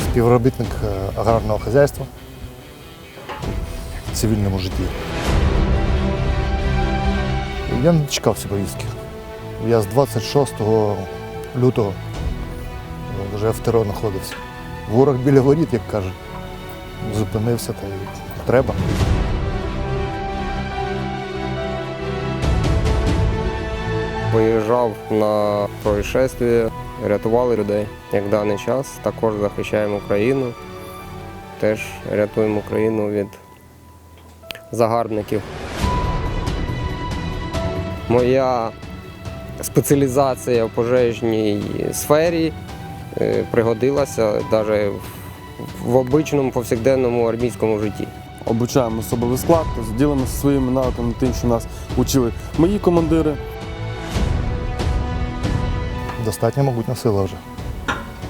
співробітник е, аграрного хазяйства в цивільному житті. Я не дочекався повістки. Я з 26 лютого вже в ТРО знаходився. Ворог біля воріт, як кажуть. Зупинився та й треба. Виїжджав на происшествие, рятували людей. Як даний час також захищаємо Україну, теж рятуємо Україну від загарбників. Моя спеціалізація в пожежній сфері е, пригодилася навіть в обичному повсякденному армійському житті. обучаємо особовий склад, ділимося своїми навиками тим, що нас учили мої командири. Достатньо могутня сила вже.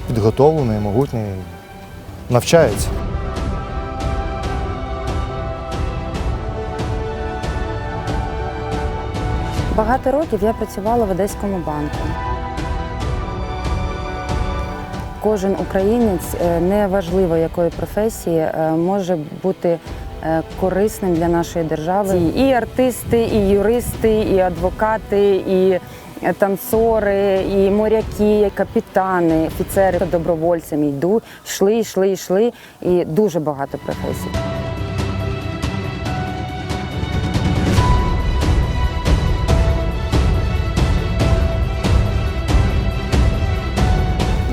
Підготовлений, могутній, навчається. Багато років я працювала в Одеському банку. Кожен українець, е, неважливо якої професії, е, може бути е, корисним для нашої держави. І артисти, і юристи, і адвокати, і танцори, і моряки, і капітани, офіцери добровольцями йду, йшли, йшли, йшли. І дуже багато професій.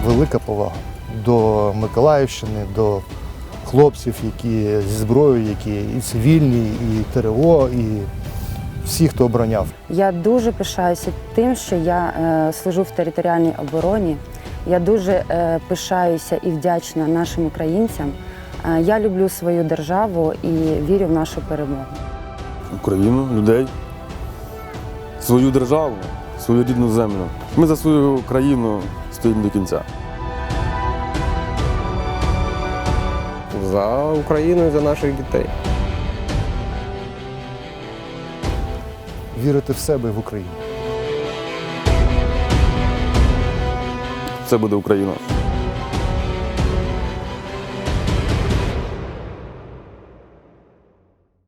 Велика повага до Миколаївщини, до хлопців, які зі зброєю, які і цивільні, і ТРО, і всі, хто обороняв. Я дуже пишаюся тим, що я е, служу в територіальній обороні. Я дуже е, пишаюся і вдячна нашим українцям. Е, я люблю свою державу і вірю в нашу перемогу. Україну, людей, свою державу, свою рідну землю. Ми за свою країну стоїмо до кінця. За Україну і за наших дітей. Вірити в себе і в Україну. Це буде Україна.